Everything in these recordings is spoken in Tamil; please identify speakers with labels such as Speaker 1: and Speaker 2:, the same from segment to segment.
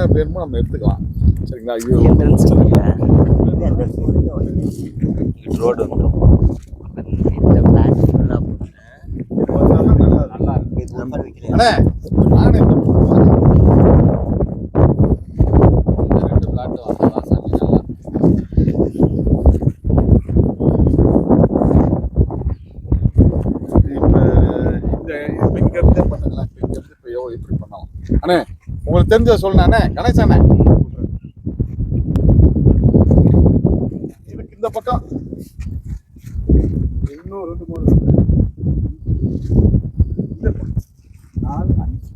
Speaker 1: என்ன வேணுமோ நம்ம எடுத்துக்கலாம். சரிங்களா? ஐயோ.
Speaker 2: என்ட்ரன்ஸ் ரோடு வந்துடும் இந்த பிளாட் ஃபுல்லாக
Speaker 1: நல்லா
Speaker 3: இருக்கு?
Speaker 1: அண்ணே நானே இந்த பக்கம் வரேன். இந்த ரெண்டு பிளாட் வந்தா சாமி நல்லா இப்ப இந்த இப்ப இங்க இருந்தே பண்ணுங்களேன் இப்ப இங்க இருந்து இப்ப எவ்வளவு எப்படி பண்ணலாம் அண்ணே உங்களுக்கு தெரிஞ்ச சொல்லுண்ணே அண்ணே கணேஷ் அண்ணே இதுக்கு இந்த பக்கம். இன்னும் ரெண்டு மூணு நாலு அஞ்சு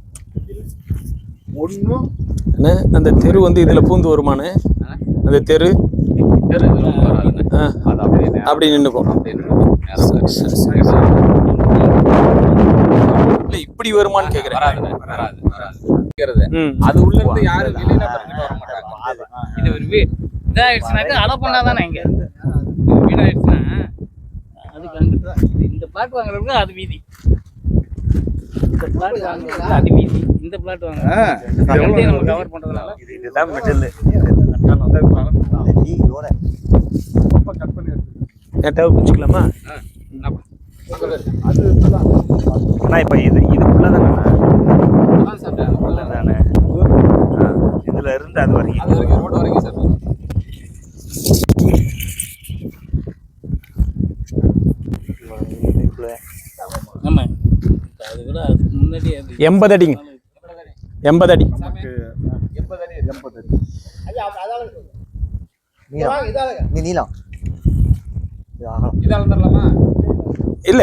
Speaker 4: அந்த தெரு வந்து இதுல பூந்து வருமானே? அந்த தெரு? அப்படி. இல்ல இப்படி
Speaker 5: வராது, வராது. இருக்கிறது. அது உள்ள இருந்து யாரும் வெளியில பறந்துட்டு வர மாட்டாங்க.
Speaker 6: இது ஒரு வீ இதாயிடுச்சுனாக்கா அலோ பண்ணாதானே இங்க இது வீடாயிடுச்சுன்னா அதுக்கு அங்கிட்டு இது இந்த பிளாட் வாங்குறதுக்கு அது வீதி. இந்த பிளாட் வாங்குறதுக்கு அது வீதி. இந்த பிளாட் ரெண்டையும் நம்ம கவர் பண்றதுனால.
Speaker 2: இது இதுதான்
Speaker 3: இது நீ இதோட.
Speaker 1: கட் பண்ணி எடுத்து
Speaker 4: பிடிச்சிக்கலாமா?
Speaker 1: அது.
Speaker 2: ஆனால் இப்போ இது இதுக்குள்ளே தானே
Speaker 5: அதான் சார், அது உள்ள
Speaker 2: உள்ள தானே இதில் இருந்து அது வரைக்கும்
Speaker 5: அது வரைக்கும் ரோடு வரைக்கும் சார்
Speaker 6: ஆமா அது கூட அதுக்கு முன்னாடி அது
Speaker 4: எண்பது அடிங்க எண்பது அடி.
Speaker 1: நமக்கு எண்பது அடி. எண்பது அடி
Speaker 3: நீளம்
Speaker 4: இல்ல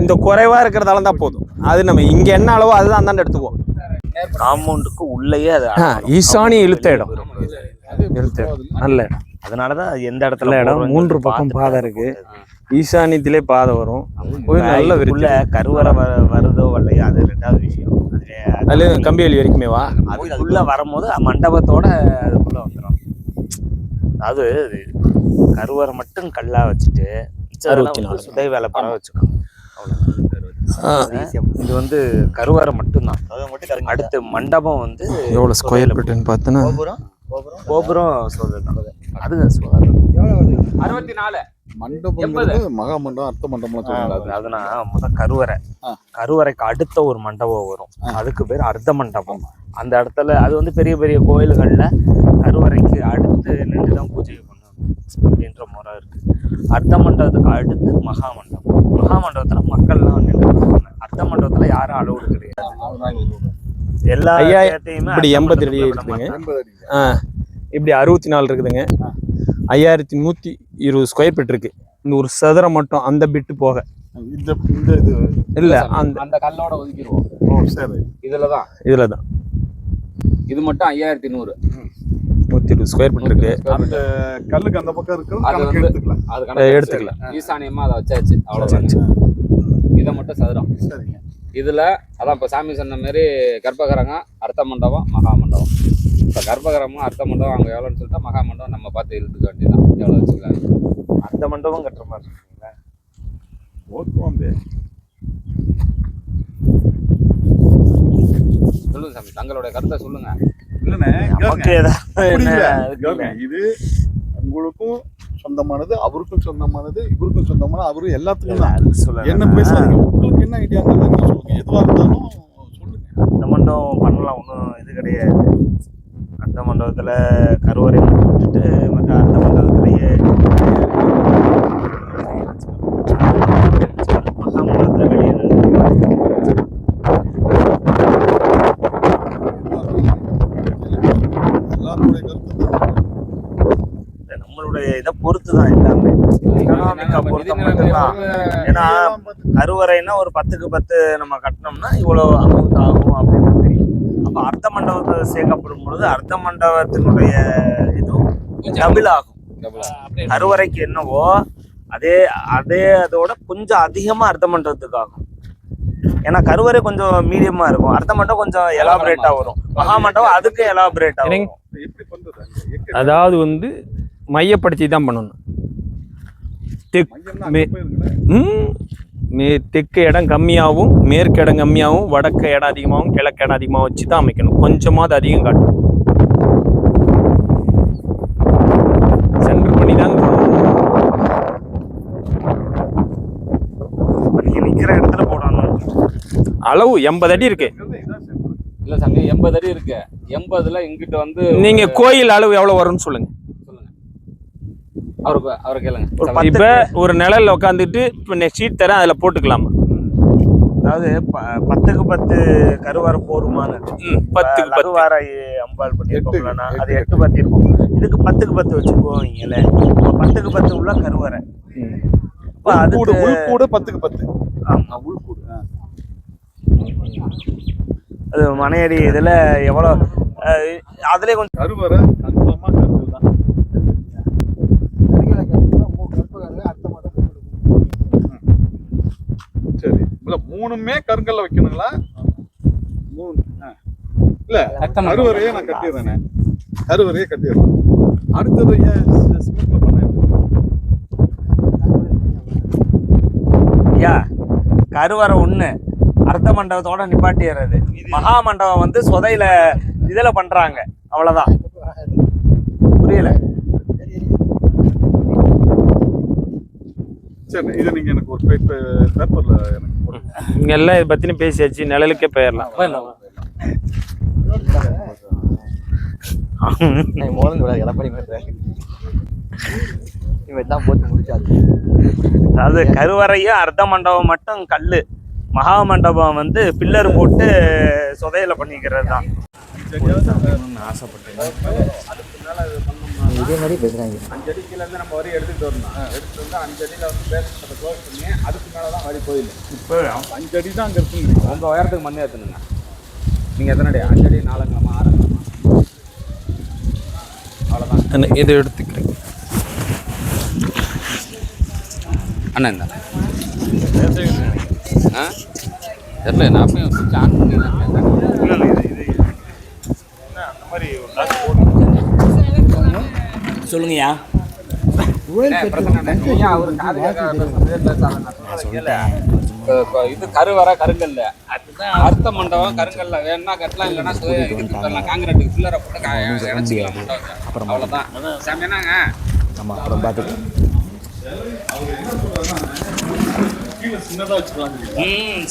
Speaker 4: இந்த குறைவா இருக்கிறதால தான் போதும். அது நம்ம இங்க என்ன அளவோ அதுதான் அந்தாண்ட எடுத்துக்குவோம்.
Speaker 2: காம்பவுண்டுக்கு உள்ளேயே அது
Speaker 4: ஈசானி இழுத்த இடம். இழுத்த இடம். நல்ல இடம்.
Speaker 2: அதனால தான் எந்த இடத்துல
Speaker 4: இடம். மூன்று பக்கம் பாதை இருக்கு. ஈசானியத்திலே பாதை வரும். போய் நல்ல
Speaker 2: உள்ள கருவறை வ- வருதோ வரலையோ அது ரெண்டாவது விஷயம். அது
Speaker 4: அதுல கம்பி வேலி வரைக்குமே வா.
Speaker 2: அதுக்குள்ள வரும்போது மண்டபத்தோட அதுக்குள்ள வந்துடும் அது கருவறை மட்டும் கல்லா வச்சுட்டு. சுதை வேலை படம் வச்சுக்கோங்க இது வந்து கருவறை மட்டும்தான்.
Speaker 3: அதை
Speaker 2: அடுத்து மண்டபம் வந்து
Speaker 4: எவ்வளவு ஸ்கொயர் ஃபீட்னு பார்த்தோன்னா?
Speaker 3: கோபுரம்? கோபுரம்?
Speaker 2: அது சொல்றது
Speaker 3: எவ்வளோ வருது?
Speaker 5: அறுபத்தி நாலு.
Speaker 1: மண்டபங்கிறது மகா மண்டபம் அர்த்த மண்டபம்லாம் சொல்றாங்க அது
Speaker 2: அதுனா முத கருவறை. கருவறைக்கு அடுத்த ஒரு மண்டபம் வரும். அதுக்கு பேர் அர்த்த மண்டபம். அந்த இடத்துல அது வந்து பெரிய பெரிய கோயில்கள்ல கருவறைக்கு அடுத்து நின்று தான் பூஜை பண்ணணும் அப்படின்ற முறை இருக்கு. அர்த்த மண்டபத்துக்கு அடுத்து மகா மண்டபம் மகா மண்டபத்துல மக்கள்லாம் நின்று அர்த்த மண்டபத்துல யாரும் அளவு கிடையாது. எல்லா
Speaker 4: இப்படி 80 அடி. ஆ, இப்படி அறுபத்தி நாலு இருக்குதுங்க. ஐயாயிரத்தி நூத்தி இருபது ஸ்கொயர் ஃபீட் இருக்கு. இந்த ஒரு சதுரம் மட்டும் அந்த பிட்டு போக.
Speaker 1: இந்த இந்த இது
Speaker 4: இல்ல அந்த
Speaker 5: அந்த கல்லோட ஒதுக்கிடுவோம்.
Speaker 1: ஓ சரி.
Speaker 5: இதுலதான்.
Speaker 4: இதுல தான்
Speaker 5: இது மட்டும் ஐயாயிரத்தி நூறு.
Speaker 4: நூத்தி இருபது ஸ்கொயர் ஃபீட் இருக்கு.
Speaker 1: அந்த கல்லுக்கு அந்த பக்கம் இருக்கிறது
Speaker 5: அது வந்து-
Speaker 1: எடுத்துக்கலாம்.
Speaker 5: அது கணக்கு
Speaker 4: எடுத்துக்கலாம்.
Speaker 5: ஈசானியமா அதை வச்சாச்சு அவ்வளவுதான். இதை மட்டும் சதுரம்.
Speaker 1: சரிங்க.
Speaker 5: இதுல அதான் இப்ப சாமி சொன்ன மாதிரி கர்ப்பகிரகம் அர்த்த மண்டபம் மகா மண்டபம் இப்ப கர்ப்பகிரகமும் அர்த்த மண்டபம் அங்க எவ்வளோன்னு சொல்லிட்டா மகா மண்டபம் நம்ம பார்த்து இழுத்துக்க வேண்டியதான் எவ்வளவு வச்சுக்கலாம்?
Speaker 2: அந்த மண்டபம் கட்டுற மாதிரி இருக்குங்களா
Speaker 1: ஓட்டுவோம்
Speaker 5: சொல்லுங்க சாமி தங்களுடைய கருத்தை சொல்லுங்க.
Speaker 1: இல்லைண்ணே இது உங்களுக்கும் சொந்தமானது அவருக்கும் சொந்தமானது இவருக்கும் சொந்தமானது அவரு எல்லாத்துக்கும் தான். என்ன பேசாதீங்க. உங்களுக்கு என்ன ஐடியாங்கிறத நீங்க சொல்லுங்க. எதுவா இருந்தாலும் சொல்லுங்க.
Speaker 2: அந்த மண்டபம் பண்ணலாம். ஒன்றும் இது கிடையாது. அர்த்த மண்டபத்தில் கருவறை மட்டும் விட்டுட்டு மற்ற அர்த்த மண்டபத்திலேயே மகா நம்மளுடைய இதை பொறுத்து தான் எல்லாமே. எக்கனாமிக்கா பொறுத்த மட்டும்தான். ஏன்னா கருவறைன்னா ஒரு பத்துக்கு பத்து நம்ம கட்டினோம்னா இவ்வளோ அமௌண்ட் ஆகும் அப்படின்னு அப்போ அர்த்த மண்டபத்தை சேர்க்கப்படும் பொழுது அர்த்த மண்டபத்தினுடைய இதுவும் டபுள் ஆகும் கருவறைக்கு என்னவோ அதே அதே அதோட கொஞ்சம் அதிகமா அர்த்த மண்டபத்துக்கு ஆகும் ஏன்னா கருவறை கொஞ்சம் மீடியமா இருக்கும். அர்த்த மண்டபம் கொஞ்சம் எலாபரேட்டா வரும். மகா மண்டபம் அதுக்கு எலாபரேட்டா வரும்.
Speaker 4: அதாவது வந்து மையப்படுத்தி தான் பண்ணணும் தெக் மே- மே தெற்கு இடம் கம்மியாகவும் மேற்கு இடம் கம்மியாகவும் வடக்கு இடம் அதிகமாகவும் கிழக்கு இடம் அதிகமாக வச்சு தான் அமைக்கணும். கொஞ்சமாவது அதிகம் காட்டும். சென்டர் பண்ணி தாங்க நிற்கிற இடத்துல போடணும் அளவு எண்பது அடி இருக்கு.
Speaker 5: இல்லை சங்க எண்பது அடி இருக்கு. எண்பதுல இங்கிட்ட வந்து
Speaker 4: நீங்கள் கோயில் அளவு எவ்வளோ வரும்னு
Speaker 5: சொல்லுங்கள் அவருக்கு அவரை கேளுங்க.
Speaker 4: இப்ப ஒரு நிழல்ல உட்காந்துட்டு இப்ப நெக்ஸ்ட் ஷீட் தரேன் அதுல போட்டுக்கலாமா?
Speaker 2: அதாவது ப- பத்துக்கு பத்து கருவார போருமானது
Speaker 4: ம், பத்துக்கு பத்து.
Speaker 2: லகுவார அம்பாள் பண்ணிருக்கோம்லண்ணா.
Speaker 1: எட்டு,
Speaker 2: அது எட்டு பத்து இருக்கும் இதுக்கு பத்துக்கு பத்து வச்சுக்குவோங்களே இப்ப பத்துக்கு பத்து உள்ள கருவறை. இப்ப
Speaker 1: உள்கூடு
Speaker 2: அதுக்கு
Speaker 1: உள்கூடு பத்துக்கு பத்து.
Speaker 2: ஆமா.
Speaker 1: உள்கூடு.
Speaker 2: அது மனையடி இதுல எவ்வளவு அஹ், அதுலயே கொஞ்சம்
Speaker 1: கருவறை கன்ஃபார்மா கருங்கல் தான் சரி இல்ல மூணுமே கருங்கல்ல வைக்கணுங்களா? மூணு. இல்ல கருவறையே நான் கட்டிடுறேனே. கருவறையே கட்டிடுறேன். அடுத்தது ஏன் பண்ண
Speaker 2: ஐயா கருவறை ஒண்ணு அர்த்த மண்டபத்தோட நிப்பாட்டிடுறது. மகா மண்டபம் வந்து சொதையில இதுல பண்றாங்க. அவ்வளவுதான். புரியல?
Speaker 1: சரி இதை நீங்க எனக்கு ஒரு பேப்பர் பேப்பர்ல எனக்கு.
Speaker 4: இங்க எல்லாம் இதை பத்தின பேசியாச்சு நிழலுக்கே போயிடலாம்
Speaker 2: அதாவது கருவறையும் அர்த்த மண்டபம் மட்டும் கல்லு. மகா மண்டபம் வந்து பில்லர் போட்டு சொதையில பண்ணிக்கிறது தான்
Speaker 3: இதே மாதிரி பேசுறாங்க
Speaker 5: அஞ்சு அடிக்குல நம்ம வரி எடுத்துட்டு வரணும் எடுத்துகிட்டு வந்து அஞ்சு அடியில் வந்து பேசுறத க்ளோஸ் பண்ணி அதுக்கு மேலதான் வரி கோயில்
Speaker 1: இப்போ அஞ்சு அடி தான் அங்கே இருக்குங்க
Speaker 5: உங்க உயரத்துக்கு மண்ணே ஏத்தணுங்க நீங்கள் எத்தனை அடி அஞ்சு அடி நாலுங்களாமா ஆறுங்களாமா அவ்வளோதான்
Speaker 4: இதை எடுத்துக்கிறேன்
Speaker 5: அண்ணா இந்த. ஆ? தெரியல நான் போய் சுவிட்ச் ஆன் பண்ணி
Speaker 2: சொல்லுங்கய்யா.
Speaker 5: இது கருவறை கருங்கல்ல. அர்த்த மண்டபம் கருங்கல்ல. வேணா கட்டலாம் இல்லைன்னா சு- இதுக்கு போயிடலாம் காங்கிரீட்டுக்கு பில்லரை போட்டு இணைச்சிக்கலாம் மண்டபத்தை அவ்வளவுதான். சாமி என்னங்க?
Speaker 3: ஆமா அப்புறம் பார்த்துக்கலாம்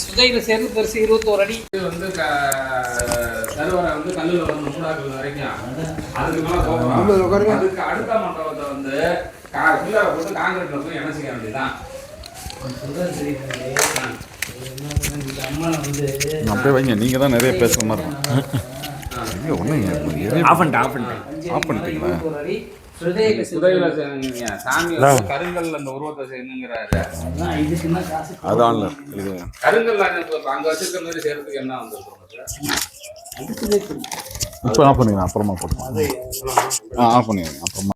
Speaker 6: சுதையில சேர்ந்து பெருசு இருபத்தோரு அடி.
Speaker 5: இது வந்து கருவறை வந்து கல்லுல வந்து வரைக்கும். அதுக்கு மேல கோபுரம் அதுக்கு அடுத்த மண்டபத்தை வந்து கா- பில்லரை போட்டு காங்கிரீட்ல போய் இணைச்சிக்க வேண்டியதுதான்?
Speaker 1: அப்படியே வைங்க நீங்க தான் நிறைய பேசுற மாதிரி இருக்கும். ஒன்றும்
Speaker 2: ஆஃப் பண்ணிட்டேன் ஆஃப் பண்ணிட்டேன்
Speaker 1: ஆஃப் பண்ணிட்டீங்களா
Speaker 5: கருங்கல்ல அந்த உருவத்தை செய்யணுங்கிறாரு.
Speaker 1: அதான் இது
Speaker 5: கருங்கல்ல அங்க அங்க வச்சிருக்க மாதிரி செய்யறதுக்கு என்ன வந்துருக்கு
Speaker 1: இப்போ ஆஃப் பண்ணுங்க அப்புறமா போட்டுக்கலாம். ஆ ஆஃப் பண்ணிடுங்க அப்புறமா.